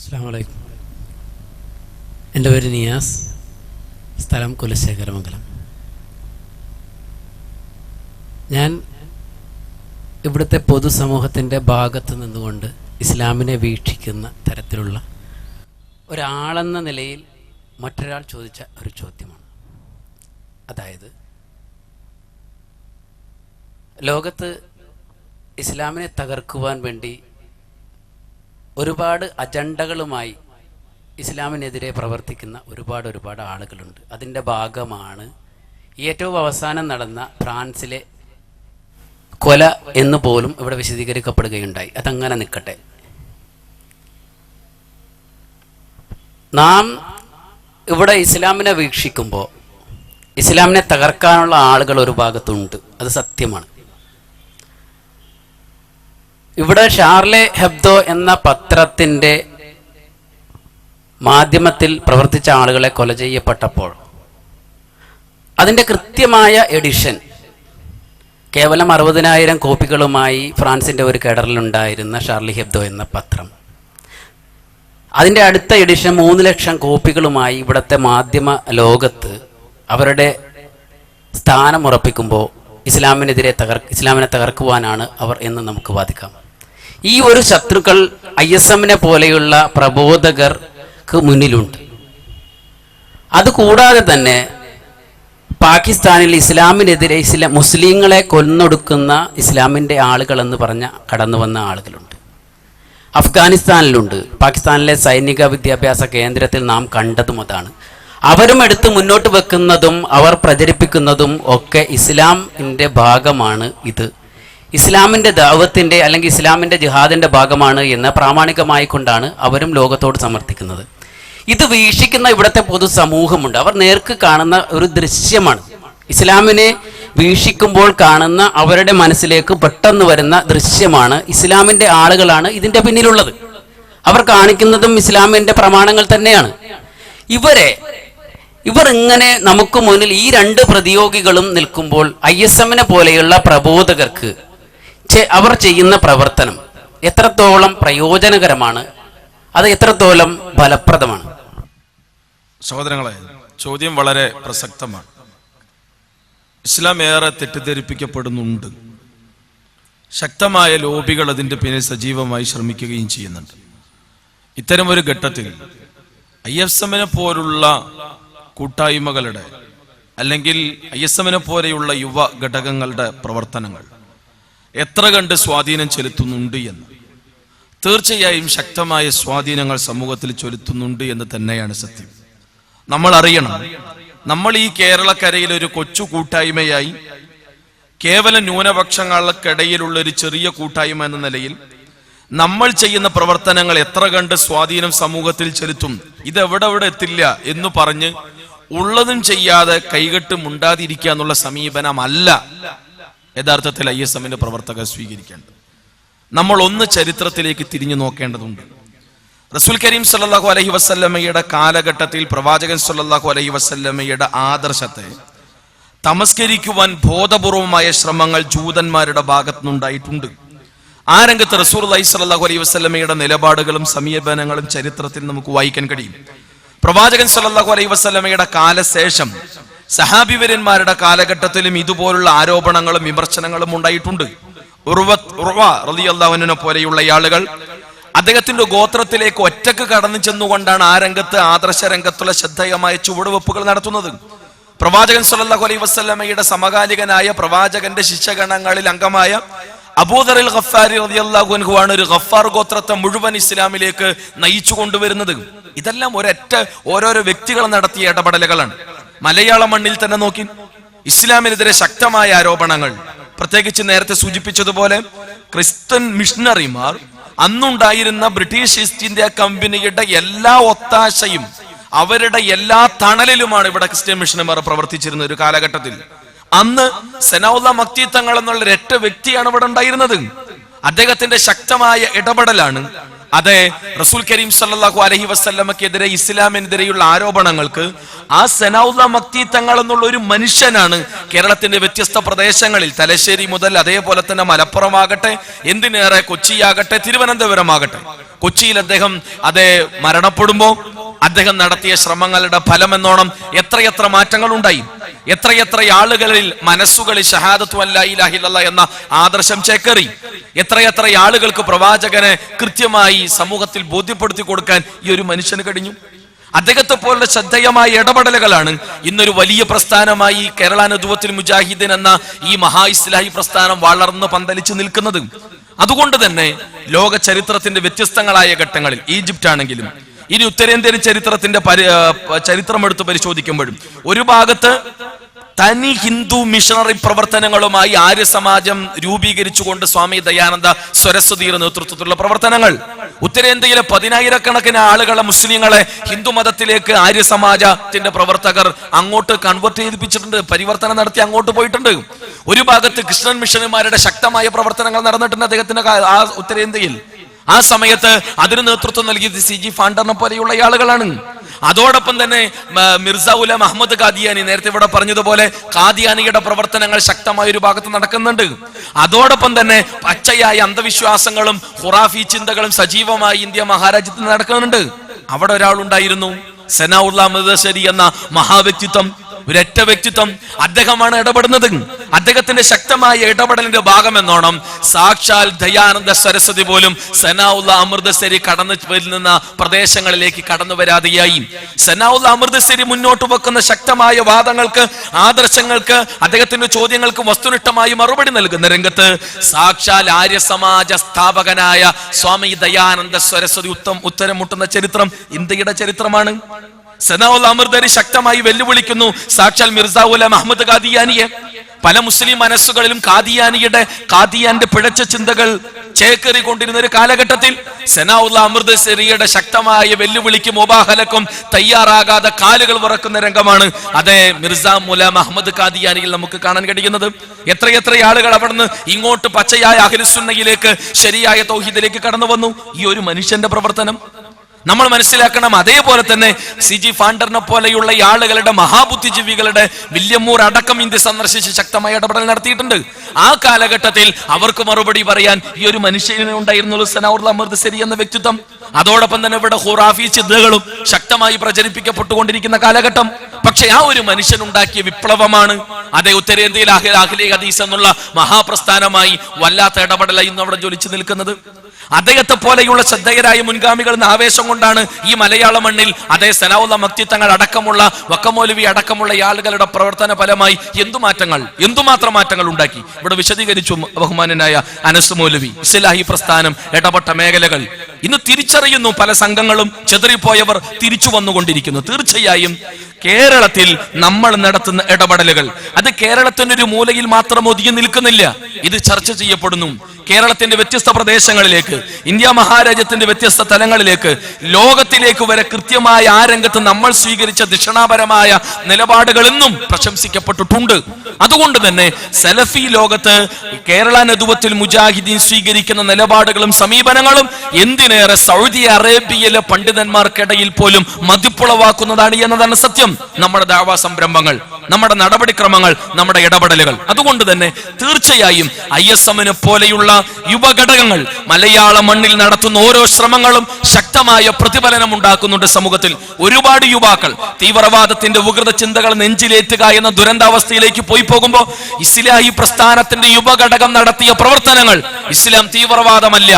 അസ്സാം വലൈക്കും എന്റെ പേര് നിയാസ്. സ്ഥലം കുലശേഖരമംഗലം. ഞാൻ ഇവിടുത്തെ പൊതുസമൂഹത്തിന്റെ ഭാഗത്ത് നിന്നുകൊണ്ട് ഇസ്ലാമിനെ വീക്ഷിക്കുന്ന തരത്തിലുള്ള ഒരാളെന്ന നിലയിൽ മറ്റൊരാൾ ചോദിച്ച ഒരു ചോദ്യമാണ്. അതായത് ലോകത്ത് ഇസ്ലാമിനെ തകർക്കുവാൻ വേണ്ടി ഒരുപാട് അജണ്ടകളുമായി ഇസ്ലാമിനെതിരെ പ്രവർത്തിക്കുന്ന ഒരുപാട് ഒരുപാട് ആളുകളുണ്ട്. അതിന്റെ ഭാഗമാണ് ഏറ്റവും അവസാനം നടന്ന ഫ്രാൻസിലെ കൊല എന്ന് പോലും ഇവിടെ വിശദീകരിക്കപ്പെടുകയുണ്ടായി. അതങ്ങനെ നിൽക്കട്ടെ. നാം ഇവിടെ ഇസ്ലാമിനെ വീക്ഷിക്കുമ്പോൾ ഇസ്ലാമിനെ തകർക്കാനുള്ള ആളുകൾ ഒരു ഭാഗത്തുണ്ട്. അത് സത്യമാണ്. ഇവിടെ ഷാർലെ ഹെബ്ദോ എന്ന പത്രത്തിന്റെ മാധ്യമത്തിൽ പ്രവർത്തിച്ച ആളുകളെ കൊല ചെയ്യപ്പെട്ടപ്പോൾ അതിന്റെ കൃത്യമായ എഡിഷൻ കേവലം അറുപതിനായിരം കോപ്പികളുമായി ഫ്രാൻസിന്റെ ഒരു കേഡറിലുണ്ടായിരുന്ന ഷാർലി ഹെബ്ദോ എന്ന പത്രം. അതിന്റെ അടുത്ത എഡിഷൻ മൂന്ന് ലക്ഷം കോപ്പികളുമായി ഇവിടുത്തെ മാധ്യമ ലോകത്ത് അവരുടെ സ്ഥാനം ഉറപ്പിക്കുമ്പോൾ ഇസ്ലാമിനെതിരെ തകർ ഇസ്ലാമിനെ തകർക്കുവാനാണ് അവർ എന്ന് നമുക്ക് വാദിക്കാം. ഈ ഒരു ശത്രുക്കൾ ഐ എസ് എമ്മിനെ പോലെയുള്ള പ്രബോധകർക്ക് മുന്നിലുണ്ട്. അതുകൂടാതെ തന്നെ പാകിസ്ഥാനിൽ ഇസ്ലാമിനെതിരെ ഇസ്ലാം മുസ്ലിങ്ങളെ കൊന്നൊടുക്കുന്ന ഇസ്ലാമിന്റെ ആളുകളെന്ന് പറഞ്ഞ കടന്നു വന്ന ആളുകളുണ്ട്. അഫ്ഗാനിസ്ഥാനിലുണ്ട്. പാകിസ്ഥാനിലെ സൈനിക വിദ്യാഭ്യാസ കേന്ദ്രത്തിൽ നാം കണ്ടതും അതാണ്. അവരും എടുത്ത് മുന്നോട്ട് വെക്കുന്നതും അവർ പ്രചരിപ്പിക്കുന്നതും ഒക്കെ ഇസ്ലാമിന്റെ ഭാഗമാണ് ഇത്. ഇസ്ലാമിന്റെ ദൗവത്തിന്റെ അല്ലെങ്കിൽ ഇസ്ലാമിന്റെ ജിഹാദിന്റെ ഭാഗമാണ് എന്ന് പ്രാമാണികമായി കൊണ്ടാണ് അവരും ലോകത്തോട് സമർത്ഥിക്കുന്നത്. ഇത് വീക്ഷിക്കുന്ന ഇവിടുത്തെ പൊതുസമൂഹമുണ്ട് അവർ നേർക്ക് കാണുന്ന ഒരു ദൃശ്യമാണ്. ഇസ്ലാമിനെ വീക്ഷിക്കുമ്പോൾ കാണുന്ന അവരുടെ മനസ്സിലേക്ക് പെട്ടെന്ന് വരുന്ന ദൃശ്യമാണ് ഇസ്ലാമിന്റെ ആളുകളാണ് ഇതിന്റെ പിന്നിലുള്ളത്. അവർ കാണിക്കുന്നതും ഇസ്ലാമിന്റെ പ്രമാണങ്ങൾ തന്നെയാണ്. ഇവരെ ഇവർ ഇങ്ങനെ നമുക്ക് മുന്നിൽ ഈ രണ്ട് പ്രതിയോഗികളും നിൽക്കുമ്പോൾ ഐ എസ് എമ്മിനെ പോലെയുള്ള പ്രബോധകർക്ക് അവർ ചെയ്യുന്ന പ്രവർത്തനം എത്രത്തോളം പ്രയോജനകരമാണ് അത് എത്രത്തോളം ഫലപ്രദമാണ്? സഹോദരങ്ങളെ ചോദ്യം വളരെ പ്രസക്തമാണ്. ഇസ്ലാം ഏറെ തെറ്റിദ്ധരിപ്പിക്കപ്പെടുന്നുണ്ട്. ശക്തമായ ലോബികൾ അതിന്റെ പിന്നിൽ സജീവമായി ശ്രമിക്കുകയും ചെയ്യുന്നുണ്ട്. ഇത്തരം ഒരു ഘട്ടത്തിൽ ഐ എസ് എമ്മിനെ പോലുള്ള കൂട്ടായ്മകളുടെ അല്ലെങ്കിൽ ഐ എസ് എമ്മിനെ പോലെയുള്ള യുവ ഘടകങ്ങളുടെ പ്രവർത്തനങ്ങൾ എത്ര കണ്ട് സ്വാധീനം ചെലുത്തുന്നുണ്ട് എന്ന്. തീർച്ചയായും ശക്തമായ സ്വാധീനങ്ങൾ സമൂഹത്തിൽ ചെലുത്തുന്നുണ്ട് എന്ന് തന്നെയാണ് സത്യം. നമ്മൾ അറിയണം നമ്മൾ ഈ കേരളക്കരയിൽ ഒരു കൊച്ചു കൂട്ടായ്മയായി കേവല ന്യൂനപക്ഷങ്ങൾക്കിടയിലുള്ള ഒരു ചെറിയ കൂട്ടായ്മ എന്ന നിലയിൽ നമ്മൾ ചെയ്യുന്ന പ്രവർത്തനങ്ങൾ എത്ര കണ്ട് സ്വാധീനം സമൂഹത്തിൽ ചെലുത്തും ഇതെവിടെ എവിടെ എത്തില്ല എന്ന് പറഞ്ഞ് ഉള്ളതും ചെയ്യാതെ കൈകെട്ട് മുണ്ടാതിരിക്കുക എന്നുള്ള സമീപനമല്ല യഥാർത്ഥത്തിൽ ഐ എസ് എമ്മിന്റെ പ്രവർത്തകർ സ്വീകരിക്കേണ്ടത്. നമ്മൾ ഒന്ന് ചരിത്രത്തിലേക്ക് തിരിഞ്ഞു നോക്കേണ്ടതുണ്ട്. റസൂൽ കരീം സല്ലാഹു അലഹി വസ്ല്ലമ്മയുടെ കാലഘട്ടത്തിൽ പ്രവാചകൻ സല്ലാഹു അലഹി വസ്ല്ലമ്മയുടെ ആദർശത്തെ തമസ്കരിക്കുവാൻ ബോധപൂർവമായ ശ്രമങ്ങൾ ജൂതന്മാരുടെ ഭാഗത്തുനിന്നുണ്ടായിട്ടുണ്ട്. ആ രംഗത്ത് റസൂർ അലൈഹി സല്ലല്ലാഹു അലൈഹി വസല്ലമയുടെ നിലപാടുകളും സമീപനങ്ങളും ചരിത്രത്തിൽ നമുക്ക് വായിക്കാൻ കഴിയും. പ്രവാചകൻ സല്ലാഹു അലൈഹി വസല്ലമയുടെ കാലശേഷം സഹാബിവരന്മാരുടെ കാലഘട്ടത്തിലും ഇതുപോലുള്ള ആരോപണങ്ങളും വിമർശനങ്ങളും ഉണ്ടായിട്ടുണ്ട്. റളിയല്ലാഹുവിനെ പോലെയുള്ള ആളുകൾ അദ്ദേഹത്തിന്റെ ഗോത്രത്തിലേക്ക് ഒറ്റയ്ക്ക് കടന്നു ചെന്നുകൊണ്ടാണ് ആ രംഗത്ത് ആദർശ രംഗത്തുള്ള ശ്രദ്ധേയമായ ചുവടുവെപ്പുകൾ നടത്തുന്നത്. പ്രവാചകൻ സല്ലല്ലാഹു അലൈഹി വസല്ലമയുടെ സമകാലികനായ പ്രവാചകന്റെ ശിഷ്യഗണങ്ങളിൽ അംഗമായ അബൂദറിൽ ഗഫാരി റളിയല്ലാഹു അൻഹു ആണ് ഒരു ഖഫാർ ഗോത്രത്തെ മുഴുവൻ ഇസ്ലാമിലേക്ക് നയിച്ചു കൊണ്ടുവരുന്നത് ഇതെല്ലാം ഒരൊറ്റ ഓരോരോ വ്യക്തികൾ നടത്തിയ ഇടപെടലുകളാണ്. മലയാള മണ്ണിൽ തന്നെ നോക്കി. ഇസ്ലാമിനെതിരെ ശക്തമായ ആരോപണങ്ങൾ. പ്രത്യേകിച്ച് നേരത്തെ സൂചിപ്പിച്ചതുപോലെ ക്രിസ്ത്യൻ മിഷണറിമാർ അന്നുണ്ടായിരുന്ന ബ്രിട്ടീഷ് ഈസ്റ്റ് ഇന്ത്യ കമ്പനിയുടെ എല്ലാ ഒത്താശയും അവരുടെ എല്ലാ തണലിലുമാണ് ഇവിടെ ക്രിസ്ത്യൻ മിഷണറിമാർ പ്രവർത്തിച്ചിരുന്ന ഒരു കാലഘട്ടത്തിൽ. അന്ന് സെനൗല മക്തി തങ്ങൾ എന്നുള്ള ഒരൊറ്റ വ്യക്തിയാണ് ഇവിടെ ഉണ്ടായിരുന്നത്. അദ്ദേഹത്തിന്റെ ശക്തമായ ഇടപെടലാണ് അതെ റസൂൽ കരീം സല്ലാഹു അലഹി വസ്ല്ലമക്കെതിരെ ഇസ്ലാമിനെതിരെയുള്ള ആരോപണങ്ങൾക്ക് ആ സെനൌദ മക്തി തങ്ങൾ എന്നുള്ള ഒരു മനുഷ്യനാണ് കേരളത്തിന്റെ വ്യത്യസ്ത പ്രദേശങ്ങളിൽ. തലശ്ശേരി മുതൽ അതേപോലെ തന്നെ മലപ്പുറം മലപ്പുറമാകട്ടെ എന്തിനേറെ കൊച്ചിയാകട്ടെ തിരുവനന്തപുരമാകട്ടെ. കൊച്ചിയിൽ അദ്ദേഹം അതെ മരണപ്പെടുമ്പോ അദ്ദേഹം നടത്തിയ ശ്രമങ്ങളുടെ ഫലമെന്നോണം എത്രയെത്ര മാറ്റങ്ങൾ ഉണ്ടായി എത്രയെത്ര ആളുകളിൽ മനസ്സുകളിൽ ഷഹാദത്തു അല്ലാ ഇലാഹ ഇല്ലല്ലാഹ് എന്ന ആദർശം ചേക്കേറി. എത്രയെത്ര ആളുകൾക്ക് പ്രവാചകനെ കൃത്യമായി സമൂഹത്തിൽ ബോധ്യപ്പെടുത്തി കൊടുക്കാൻ ഈ ഒരു മനുഷ്യന് കഴിഞ്ഞു. അദ്ദേഹത്തെ പോലുള്ള ശ്രദ്ധേയമായ ഇടപെടലുകളാണ് ഇന്നൊരു വലിയ പ്രസ്ഥാനമായി കേരള നദുവത്തിൽ മുജാഹിദീൻ എന്ന ഈ മഹാ ഇസ്ലാഹി പ്രസ്ഥാനം വളർന്ന് പന്തലിച്ചു നിൽക്കുന്നത്. അതുകൊണ്ട് തന്നെ ലോക ചരിത്രത്തിന്റെ വ്യത്യസ്തങ്ങളായ ഘട്ടങ്ങളിൽ ഈജിപ്റ്റ് ആണെങ്കിലും ഇനി ഉത്തരേന്ത്യൻ ചരിത്രത്തിന്റെ ചരിത്രം എടുത്ത് പരിശോധിക്കുമ്പോഴും ഒരു ഭാഗത്ത് തനി ഹിന്ദു മിഷണറി പ്രവർത്തനങ്ങളുമായി ആര്യ സമാജം രൂപീകരിച്ചുകൊണ്ട് സ്വാമി ദയാനന്ദ സരസ്വതിയുടെ നേതൃത്വത്തിലുള്ള പ്രവർത്തനങ്ങൾ ഉത്തരേന്ത്യയിലെ പതിനായിരക്കണക്കിന് ആളുകളെ മുസ്ലിങ്ങളെ ഹിന്ദു മതത്തിലേക്ക് ആര്യ സമാജത്തിന്റെ പ്രവർത്തകർ അങ്ങോട്ട് കൺവേർട്ട് ചെയ്തിപ്പിച്ചിട്ടുണ്ട് പരിവർത്തനം നടത്തി അങ്ങോട്ട് പോയിട്ടുണ്ട്. ഒരു ഭാഗത്ത് കൃഷ്ണൻ മിഷനുമാരുടെ ശക്തമായ പ്രവർത്തനങ്ങൾ നടന്നിട്ടുണ്ട് അദ്ദേഹത്തിന്റെ ആ ഉത്തരേന്ത്യയിൽ. ആ സമയത്ത് അതിന് നേതൃത്വം നൽകിയത് സി ജി ഫാണ്ടറിനെ പോലെയുള്ള ആളുകളാണ്. അതോടൊപ്പം തന്നെ മിർസ ഉലം അഹമ്മദ് കാദിയാനി നേരത്തെ ഇവിടെ പറഞ്ഞതുപോലെ കാദിയാനിയുടെ പ്രവർത്തനങ്ങൾ ശക്തമായ ഒരു ഭാഗത്ത് നടക്കുന്നുണ്ട്. അതോടൊപ്പം തന്നെ പച്ചയായ അന്ധവിശ്വാസങ്ങളും ഖുറാഫി ചിന്തകളും സജീവമായി ഇന്ത്യ മഹാരാജ്യത്ത് നടക്കുന്നുണ്ട്. അവിടെ ഒരാളുണ്ടായിരുന്നു സെനാ ഉള്ള അമൃതശ്ശേരി എന്ന മഹാവ്യക്തിത്വം. ഒരൊറ്റ വ്യക്തിത്വം അദ്ദേഹമാണ് ഇടപെടുന്നത്. അദ്ദേഹത്തിന്റെ ശക്തമായ ഇടപെടലിന്റെ ഭാഗം എന്നോണം സാക്ഷാൽ ദയാനന്ദ സരസ്വതി പോലും സെനാവുള്ള അമൃതസരി കടന്നു വരുന്ന പ്രദേശങ്ങളിലേക്ക് കടന്നു വരാതെയായി. സെനാവുള്ള അമൃതസരി മുന്നോട്ട് വെക്കുന്ന ശക്തമായ വാദങ്ങൾക്ക് ആദർശങ്ങൾക്ക് അദ്ദേഹത്തിന്റെ ചോദ്യങ്ങൾക്ക് വസ്തുനിഷ്ഠമായി മറുപടി നൽകുന്ന രംഗത്ത് സാക്ഷാൽ ആര്യ സമാജ സ്ഥാപകനായ സ്വാമി ദയാനന്ദ സരസ്വതി ഉത്തം ഉത്തരം മുട്ടുന്ന ചരിത്രം ഇന്ത്യയുടെ ചരിത്രമാണ്. സനാഉൽ അമൃതരി ശക്തമായി വെല്ലുവിളിക്കുന്നു. സാക്ഷാൽ മിർസ ഉലം അഹമ്മദ് ഖാദിയാനിയെ. പല മുസ്ലിം മനസ്സുകളിലും കാദിയാനിയുടെ കാദിയാന്റെ പിഴച്ച ചിന്തകൾ ചേക്കേറി കൊണ്ടിരുന്ന ഒരു കാലഘട്ടത്തിൽ സെനാവുള്ള അമൃതസരിയുടെ ശക്തമായ വെല്ലുവിളിക്കും മുബാഹലക്കും തയ്യാറാകാതെ കാലുകൾ വിറക്കുന്ന രംഗമാണ് അതെ മിർസ മുല അഹമ്മദ് കാദിയാനിയിൽ നമുക്ക് കാണാൻ കഴിയുന്നത്. എത്രയെത്ര ആളുകൾ അവിടുന്ന് ഇങ്ങോട്ട് പച്ചയായ അഖിലുസുന്നയിലേക്ക് ശരിയായ തൗഹീദിലേക്ക് കടന്നു വന്നു. ഈ ഒരു മനുഷ്യന്റെ പ്രവർത്തനം നമ്മൾ മനസ്സിലാക്കണം അതേപോലെ തന്നെ സി ജി ഫാണ്ടറിനെ പോലെയുള്ള ഈ ആളുകളുടെ മഹാബുദ്ധിജീവികളുടെ വില്യമൂർ അടക്കം ഇന്ത്യ സന്ദർശിച്ച് ശക്തമായ ഇടപെടൽ നടത്തിയിട്ടുണ്ട്. ആ കാലഘട്ടത്തിൽ അവർക്ക് മറുപടി പറയാൻ ഈ ഒരു മനുഷ്യനെ ഉണ്ടായിരുന്നുള്ളൂ അമൃത് അമൃതസരി എന്ന വ്യക്തിത്വം. അതോടൊപ്പം തന്നെ ഇവിടെ ഹുറാഫി ചിന്തകളും ശക്തമായി പ്രചരിപ്പിക്കപ്പെട്ടുകൊണ്ടിരിക്കുന്ന കാലഘട്ടം. പക്ഷെ ആ ഒരു മനുഷ്യൻ ഉണ്ടാക്കിയ വിപ്ലവമാണ്. അതേ ഉത്തരേന്ത്യയിൽ അഖില ഹദീസ് എന്നുള്ള മഹാപ്രസ്ഥാനമായി വല്ലാത്ത ഇടപെടല ഇന്ന് അവിടെ ജ്വലിച്ചു നിൽക്കുന്നത്. അദ്ദേഹത്തെ പോലെയുള്ള ശ്രദ്ധേയരായ മുൻഗാമികൾ എന്ന ആവേശം കൊണ്ടാണ് ഈ മലയാള മണ്ണിൽ അതേ സനാവുള്ള മക്തിത്വങ്ങൾ അടക്കമുള്ള വക്കമോലുവി അടക്കമുള്ള ആളുകളുടെ പ്രവർത്തന ഫലമായി എന്തു മാറ്റങ്ങൾ എന്തുമാത്രം മാറ്റങ്ങൾ ഉണ്ടാക്കി? ഇവിടെ വിശദീകരിച്ചു ബഹുമാനനായ അനസ് മൗലവി. ഇസ്ലാഹി പ്രസ്ഥാനം ഇടപെട്ട മേഖലകൾ. ഇന്ന് തിരിച്ചറിയുന്നു പല സംഘങ്ങളും. ചെതറിപ്പോയവർ തിരിച്ചു വന്നുകൊണ്ടിരിക്കുന്നു. തീർച്ചയായും കേരളത്തിൽ നമ്മൾ നടത്തുന്ന ഇടപെടലുകൾ. അത് കേരളത്തിന്റെ ഒരു മൂലയിൽ മാത്രം ഒതുങ്ങി നിൽക്കുന്നില്ല. ഇത് ചർച്ച ചെയ്യപ്പെടുന്നു. കേരളത്തിന്റെ വ്യത്യസ്ത പ്രദേശങ്ങളിലേക്ക് ഇന്ത്യ മഹാരാജ്യത്തിന്റെ വ്യത്യസ്ത തലങ്ങളിലേക്ക് ലോകത്തിലേക്ക് വരെ കൃത്യമായ ആ രംഗത്ത് നമ്മൾ സ്വീകരിച്ച ദിഷണാപരമായ നിലപാടുകൾ എന്നും പ്രശംസിക്കപ്പെട്ടിട്ടുണ്ട്. അതുകൊണ്ട് തന്നെ സലഫി ലോകത്ത് കേരള നദുവത്തിൽ മുജാഹിദീൻ സ്വീകരിക്കുന്ന നിലപാടുകളും സമീപനങ്ങളും എന്തിനേറെ സൗദി അറേബ്യയിലെ പണ്ഡിതന്മാർക്കിടയിൽ പോലും മതിപ്പുളവാക്കുന്നതാണ് എന്നതാണ് സത്യം. നമ്മുടെ ദാവാ സംരംഭങ്ങൾ നമ്മുടെ നടപടിക്രമങ്ങൾ നമ്മുടെ ഇടപെടലുകൾ. അതുകൊണ്ട് തന്നെ തീർച്ചയായും ഐ എസ് എമ്മിനെ പോലെയുള്ള യുവഘടകങ്ങൾ മലയാള മണ്ണിൽ നടത്തുന്ന ഓരോ ശ്രമങ്ങളും ശക്തമായ പ്രതിഫലനം ഉണ്ടാക്കുന്നുണ്ട് സമൂഹത്തിൽ. ഒരുപാട് യുവാക്കൾ തീവ്രവാദത്തിന്റെ ഉഗ്രത ചിന്തകൾ നെഞ്ചിലേറ്റുക എന്ന ദുരന്താവസ്ഥയിലേക്ക് പോയി പോകുമ്പോൾ ഇസ്ലാഹി പ്രസ്ഥാനത്തിന്റെ യുവഘടകം നടത്തിയ പ്രവർത്തനങ്ങൾ ഇസ്ലാം തീവ്രവാദമല്ല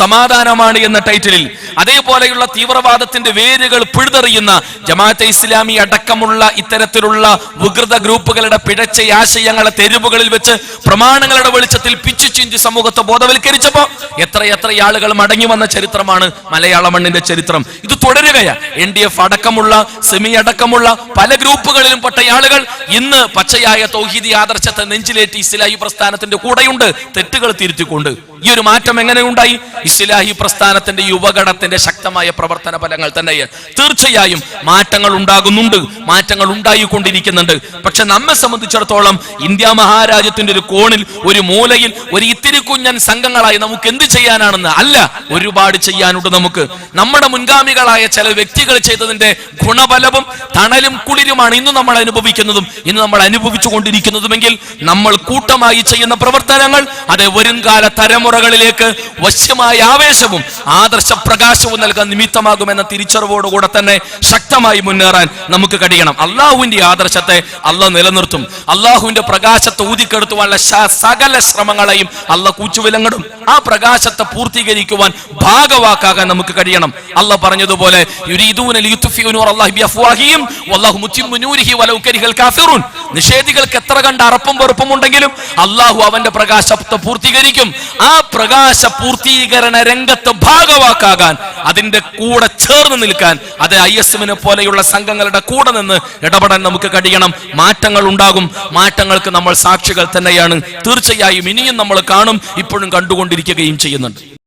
സമാധാനമാണ് എന്ന ടൈറ്റിലിൽ. അതേപോലെയുള്ള തീവ്രവാദത്തിന്റെ വേരുകൾ പിഴുതെറിയുന്ന ജമാഅത്തെ ഇസ്ലാമി അടക്കമുള്ള ഇത്തരത്തിലുള്ള ഉഗ്രത ഗ്രൂപ്പുകളുടെ പിഴച്ച ആശയങ്ങളെ തെരുവുകളിൽ വെച്ച് പ്രമാണങ്ങളുടെ വെളിച്ചത്തിൽ പിച്ചു ചിഞ്ചി സമൂഹത്തെ ബോധവൽക്കരിച്ചപ്പോ എത്ര എത്ര ആളുകൾ മടങ്ങി വന്ന ചരിത്രമാണ് മലയാള മണ്ണിന്റെ ചരിത്രം. ഇത് തുടരുകയാണ് എൻ ഡി എഫ് അടക്കമുള്ള സെമി അടക്കമുള്ള പല ഗ്രൂപ്പുകളിലും പെട്ട ആളുകൾ ഇന്ന് പച്ചയായ തൗഹീദി ആദർശത്തെ നെഞ്ചിലേറ്റി ഇസ്ലാഹി പ്രസ്ഥാനത്തിന്റെ കൂടെയുണ്ട്. തെറ്റുകൾ തിരുത്തിക്കൊണ്ട്. ഈ ഒരു മാറ്റം എങ്ങനെ ഉണ്ടായി ഇസ്ലാഹി പ്രസ്ഥാനത്തിന്റെ യുവഗണത്തിന്റെ ശക്തമായ പ്രവർത്തന ഫലങ്ങൾ തന്നെ തീർച്ചയായും മാറ്റങ്ങൾ ഉണ്ടാകുന്നുണ്ട്. മാറ്റങ്ങൾ ഉണ്ടായിക്കൊണ്ടിരിക്കുന്നുണ്ട്. പക്ഷെ നമ്മെ സംബന്ധിച്ചിടത്തോളം ഇന്ത്യ മഹാരാജ്യത്തിന്റെ ഒരു കോണിൽ ഒരു മൂലയിൽ ഒരു ഇത്തിരി കുഞ്ഞൻ സംഘങ്ങളായി നമുക്ക് എന്ത് ചെയ്യാനാണെന്ന് അല്ല ഒരുപാട് ചെയ്യാനുണ്ട് നമുക്ക്. നമ്മുടെ മുൻഗാമികളായ ചില വ്യക്തികൾ ചെയ്തതിന്റെ ഗുണബലവും തണലും കുളിരുമാണ് ഇന്ന് നമ്മൾ അനുഭവിക്കുന്നതും ഇന്ന് നമ്മൾ അനുഭവിച്ചു കൊണ്ടിരിക്കുന്നതുമെങ്കിൽ നമ്മൾ കൂട്ടമായി ചെയ്യുന്ന പ്രവർത്തനങ്ങൾ അത് വരുംകാല തലമുറകളിലേക്ക് വശ്യമായ ആവേശവും ആദർശ പ്രകാശവും നൽകാൻ നിമിത്തമാകുമെന്ന തിരിച്ചറിവോടുകൂടെ തന്നെ ശക്തമായി മുന്നേറാൻ നമുക്ക് കഴിയണം. അള്ളാഹുവിന്റെ ആദർശത്തെ അള്ളാഹ് നിലനിർത്തും. അള്ളാഹുവിന്റെ പ്രകാശത്തെ ഊതിക്കെടുത്തുവാനുള്ള സകല ശ്രമങ്ങളെയും അള്ള കൂച്ചുവിലങ്ങടും. ആ പ്രകാശത്തെ പൂർത്തീകരിക്കുവാൻ ഭാഗവാക്കാകാൻ നമുക്ക് കഴിയണം അള്ള പറഞ്ഞതുപോലെ നിഷേധികൾക്ക് എത്ര കണ്ട അറപ്പും വെറുപ്പും ഉണ്ടെങ്കിലും അള്ളാഹു അവന്റെ പ്രകാശത്തെ പൂർത്തീകരിക്കും. ആ പ്രകാശ പൂർത്തീകരണ രംഗത്ത് ഭാഗവാക്കാകാൻ അതിന്റെ കൂടെ ചേർന്ന് നിൽക്കാൻ അത് ഐ എസ് എമ്മിനെ പോലെയുള്ള സംഘങ്ങളുടെ കൂടെ നിന്ന് ഇടപെടാൻ നമുക്ക് കഴിയണം. മാറ്റങ്ങൾ ഉണ്ടാകും. മാറ്റങ്ങൾക്ക് നമ്മൾ സാക്ഷികൾ തന്നെയാണ്. തീർച്ചയായും ഇനിയും നമ്മൾ കാണും. ഇപ്പോഴും കണ്ടുകൊണ്ടിരിക്കുകയും ചെയ്യുന്നുണ്ട്.